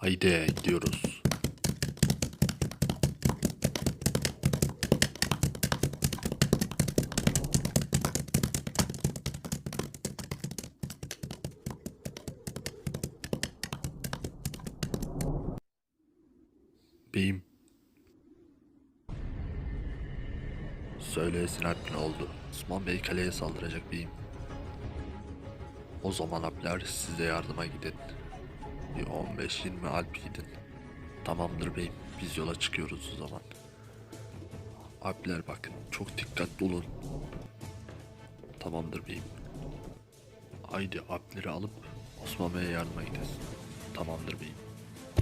Haydi gidiyoruz. Beyim. Söyleyesin Alp ne oldu? Osman Bey kaleye saldıracak beyim. O zaman Alpler size yardıma gidin. Bir 15-20 Alp gidin. Tamamdır beyim. Biz yola çıkıyoruz o zaman. Alpler bakın çok dikkatli olun. Tamamdır beyim. Haydi Alpleri alıp Osman Bey'e yardıma gideriz. Tamamdır beyim.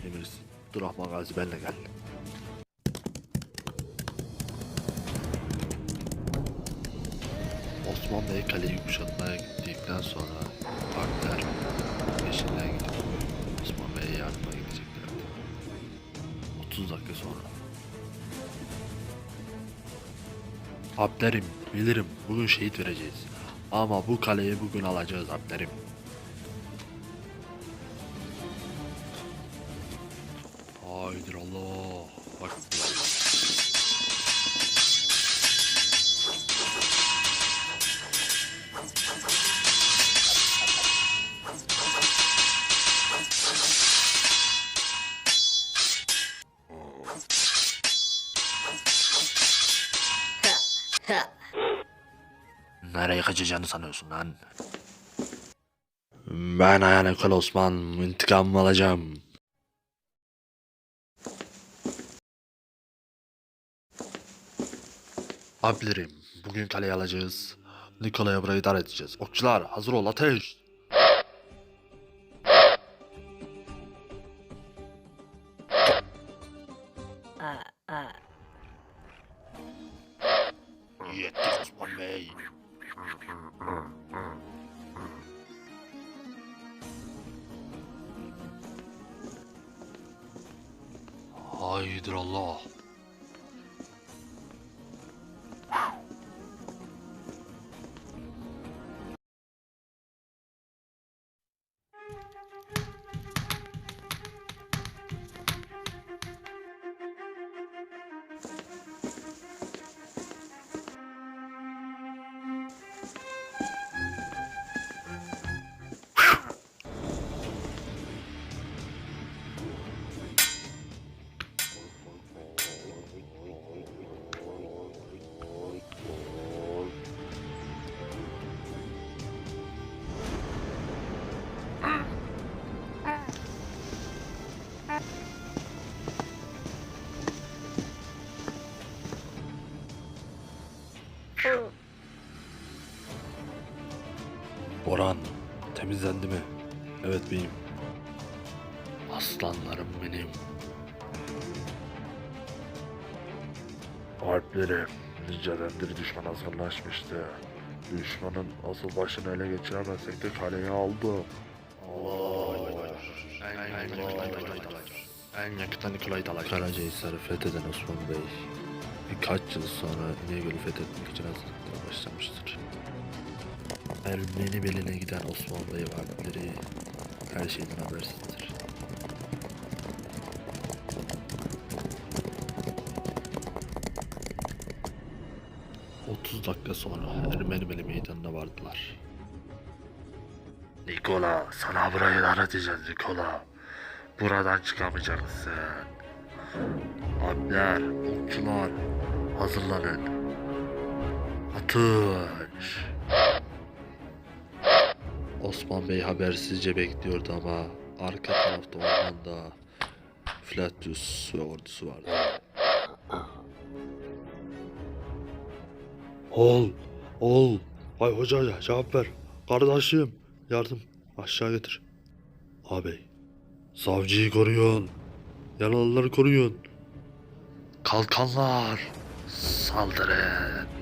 Emirsin. Dur Ahmet Gazi benle gel. Osman Bey kaleyi kuşatmaya gittikten sonra Alplerim bilirim bugün şehit vereceğiz. Ama bu kaleyi bugün alacağız Alplerim. Haydır Allah. Bak. Nereye kaçacağını sanıyorsun lan? Ben Ayhan Ekal Osman. İntikamımı alacağım. Abilerim, bugün kaleyi alacağız. Nikola'ya burayı dar edeceğiz. Okçular, hazır ol, ateş! Yetti Osman Bey. Haydır Allah. Temizlendi mi? Evet beyim. Aslanlarım benim. Alpleri nicelendir düşman hazırlaşmıştı. Düşmanın asıl başını ele geçiremezsek de kaleyi aldı. En yakında Nikolay Dalay. Karacahisar'ı fetheden Osman Bey birkaç yıl sonra İnegöl'ü fethetmek için hazırlıklara başlamıştır. Ermeni beline giden Osman Bey varlıkları her şeyden habersizdir. Otuz dakika sonra Ermeni beli meydanına vardılar. Nikola, sana burayı edeceğiz Nikola. Buradan çıkamayacaksın. Abiler, okçular, hazırlanın. Atış. Osman Bey habersizce bekliyordu ama arka tarafta ormanda Flatius ve ordusu vardı. Ol, ol. Ay hoca cevap ver. Kardeşim, yardım. Aşağı getir. Ağabey, savcıyı koruyun. Yaralıları koruyun. Kalkanlar, saldırın.